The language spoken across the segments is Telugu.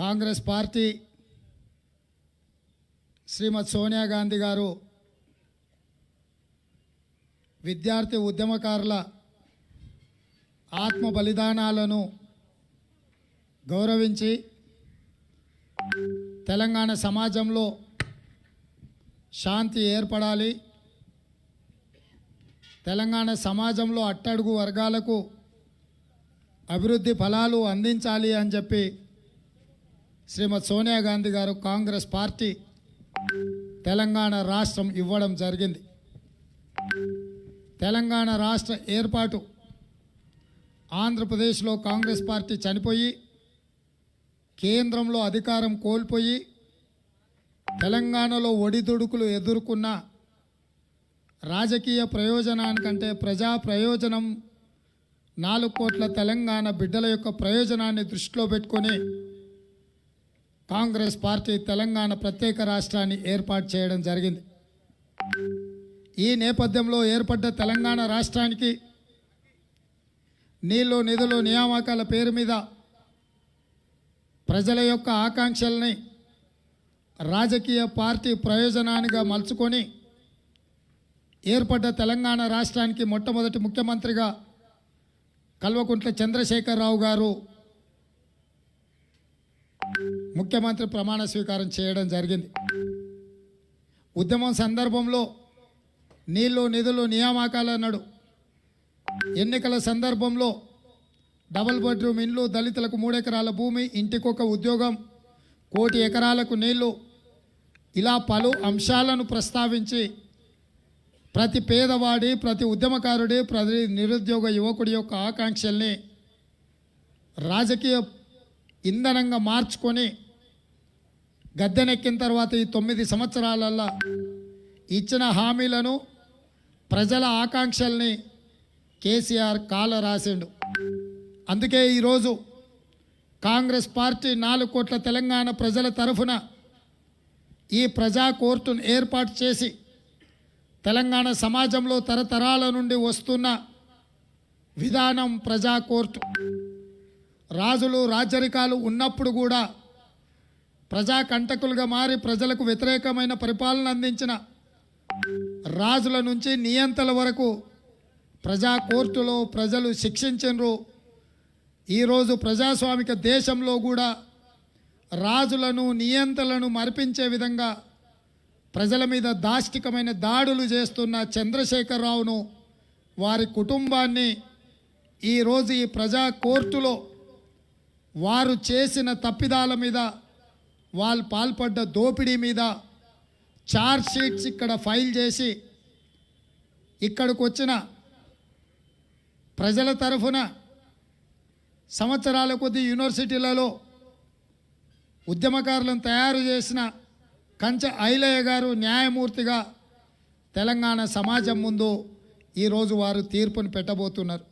కాంగ్రెస్ పార్టీ శ్రీమతి సోనియా గాంధీ గారు విద్యార్థి ఉద్యమకారుల ఆత్మ బలిదానాలను గౌరవించి తెలంగాణ సమాజంలో శాంతి ఏర్పడాలి. తెలంగాణ సమాజంలో అట్టడుగు వర్గాలకు అభివృద్ధి ఫలాలు అందించాలి అని చెప్పి శ్రీమతి సోనియా గాంధీ గారు కాంగ్రెస్ పార్టీ తెలంగాణ రాష్ట్రం ఇవ్వడం జరిగింది. తెలంగాణ రాష్ట్ర ఏర్పాటు ఆంధ్రప్రదేశ్లో కాంగ్రెస్ పార్టీ చనిపోయి కేంద్రంలో అధికారం కోల్పోయి తెలంగాణలో ఒడిదుడుకులు ఎదుర్కొన్న రాజకీయ ప్రయోజనానికంటే ప్రజా ప్రయోజనం నాలుగు కోట్ల తెలంగాణ బిడ్డల యొక్క ప్రయోజనాన్ని దృష్టిలో పెట్టుకొని కాంగ్రెస్ పార్టీ తెలంగాణ ప్రత్యేక రాష్ట్రాన్ని ఏర్పాటు చేయడం జరిగింది. ఈ నేపథ్యంలో ఏర్పడ్డ తెలంగాణ రాష్ట్రానికి నీళ్ళు నిధులు నియామకాల పేరు మీద ప్రజల యొక్క ఆకాంక్షల్ని రాజకీయ పార్టీ ప్రయోజనానిగా మలుచుకొని ఏర్పడ్డ తెలంగాణ రాష్ట్రానికి మొట్టమొదటి ముఖ్యమంత్రిగా కల్వకుంట్ల చంద్రశేఖరరావు గారు ముఖ్యమంత్రి ప్రమాణ స్వీకారం చేయడం జరిగింది. ఉద్యమం సందర్భంలో నీళ్ళు నిధులు నియామకాలు అన్నాడు. ఎన్నికల సందర్భంలో డబుల్ బెడ్రూమ్ ఇండ్లు దళితులకు మూడెకరాల భూమి ఇంటికొక ఉద్యోగం కోటి ఎకరాలకు నీళ్ళు ఇలా పలు అంశాలను ప్రస్తావించి ప్రతి పేదవాడి ప్రతి ఉద్యమకారుడి ప్రతి నిరుద్యోగ యువకుడి యొక్క ఆకాంక్షల్ని రాజకీయ ఇంధనంగా మార్చుకొని గద్దెనెక్కిన తర్వాత ఈ తొమ్మిది సంవత్సరాలల్లో ఇచ్చిన హామీలను ప్రజల ఆకాంక్షల్ని కేసీఆర్ కాల రాసిండు. అందుకే ఈరోజు కాంగ్రెస్ పార్టీ నాలుగు కోట్ల తెలంగాణ ప్రజల తరఫున ఈ ప్రజా కోర్టును ఏర్పాటు చేసి తెలంగాణ సమాజంలో తరతరాల నుండి వస్తున్న విధానం ప్రజా కోర్టు. రాజులు రాజరికాలు ఉన్నప్పుడు కూడా ప్రజా కంటకులుగా మారి ప్రజలకు వ్యతిరేకమైన పరిపాలన అందించిన రాజుల నుంచి నియంతల వరకు ప్రజా కోర్టులో ప్రజలు శిక్షించరు ఈరోజు ప్రజాస్వామిక దేశంలో కూడా రాజులను నియంతలను మరిపించే విధంగా ప్రజల మీద దాష్టికమైన దాడులు చేస్తున్న చంద్రశేఖరరావును వారి కుటుంబాన్ని ఈరోజు ఈ ప్రజా కోర్టులో వారు చేసిన తప్పిదాల మీద వాళ్ళు పాల్పడ్డ దోపిడీ మీద చార్జ్ షీట్స్ ఇక్కడ ఫైల్ చేసి ఇక్కడికి వచ్చిన ప్రజల తరఫున సంవత్సరాల కొద్ది యూనివర్సిటీలలో ఉద్యమకారులను తయారు చేసిన కంచ ఐలయ్య గారు న్యాయమూర్తిగా తెలంగాణ సమాజం ముందు ఈరోజు వారు తీర్పును పెట్టబోతున్నారు.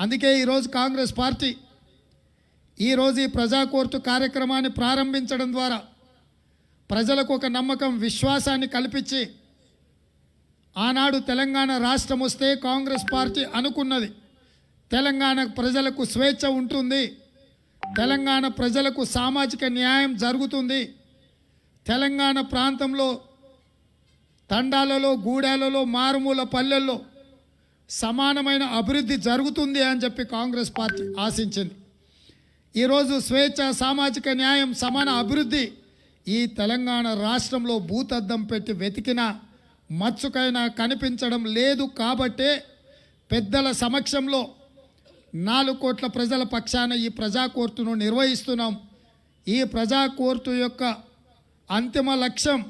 అందుకే ఈరోజు కాంగ్రెస్ పార్టీ ఈరోజు ఈ ప్రజా కోర్టు కార్యక్రమాన్ని ప్రారంభించడం ద్వారా ప్రజలకు ఒక నమ్మకం విశ్వాసాన్ని కల్పించి ఆనాడు తెలంగాణ రాష్ట్రం వస్తే కాంగ్రెస్ పార్టీ అనుకున్నది. తెలంగాణ ప్రజలకు స్వేచ్ఛ ఉంటుంది. తెలంగాణ ప్రజలకు సామాజిక న్యాయం జరుగుతుంది. తెలంగాణ ప్రాంతంలో తండాలలో గూడాలలో మారుమూల పల్లెల్లో సమానమైన అభివృద్ధి జరుగుతుంది అని చెప్పి కాంగ్రెస్ పార్టీ ఆశించింది. ఈరోజు స్వేచ్ఛ సామాజిక న్యాయం సమాన అభివృద్ధి ఈ తెలంగాణ రాష్ట్రంలో భూతద్దం పెట్టి వెతికిన మచ్చుకైనా కనిపించడం లేదు కాబట్టే పెద్దల సమక్షంలో నాలుగు కోట్ల ప్రజల పక్షాన ఈ ప్రజా కోర్టును నిర్వహిస్తున్నాం. ఈ ప్రజా కోర్టు యొక్క అంతిమ లక్ష్యం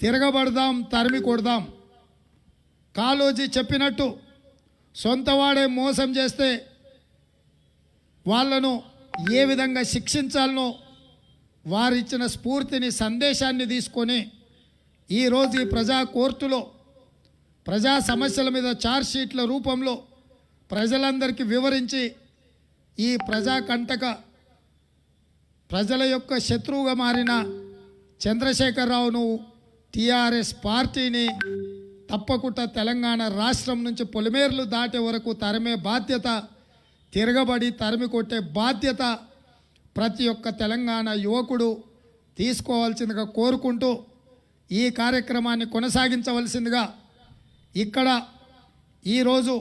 తిరగబడదాం తరిమి కొడదాం. కాలోజీ చెప్పినట్టు సొంతవాడే మోసం చేస్తే వాళ్ళను ఏ విధంగా శిక్షించాలనో వారిచ్చిన స్ఫూర్తిని సందేశాన్ని తీసుకొని ఈరోజు ఈ ప్రజా కోర్టులో ప్రజా సమస్యల మీద ఛార్జ్షీట్ల రూపంలో ప్రజలందరికీ వివరించి ఈ ప్రజా కంటక ప్రజల యొక్క శత్రువుగా మారిన చంద్రశేఖరరావును టీఆర్ఎస్ పార్టీని తప్పకుండా తెలంగాణ రాష్ట్రం నుంచి పొలిమేర్లు దాటే వరకు తరమే బాధ్యత తిరగబడి తరిమి కొట్టే బాధ్యత ప్రతి ఒక్క తెలంగాణ యువకుడు తీసుకోవాల్సిందిగా కోరుకుంటూ ఈ కార్యక్రమాన్ని కొనసాగించవలసిందిగా ఇక్కడ ఈరోజు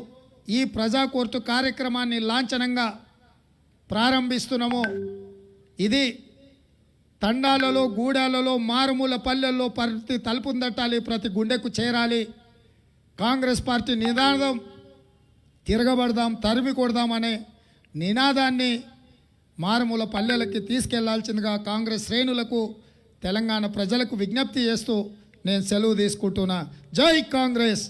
ఈ ప్రజా కోర్టు కార్యక్రమాన్ని లాంఛనంగా ప్రారంభిస్తున్నాము. ఇది తండాలలో గూడాలలో మారుమూల పల్లెల్లో ప్రతి తలుపుందట్టాలి ప్రతి గుండెకు చేరాలి. కాంగ్రెస్ పార్టీ నినాదం తిరగబడదాం తరిమి కొడదాం అనే నినాదాన్ని మారుమూల పల్లెలకి తీసుకెళ్ళాల్సిందిగా కాంగ్రెస్ శ్రేణులకు తెలంగాణ ప్రజలకు విజ్ఞప్తి చేస్తూ నేను సెలవు తీసుకుంటున్నా. జై కాంగ్రెస్!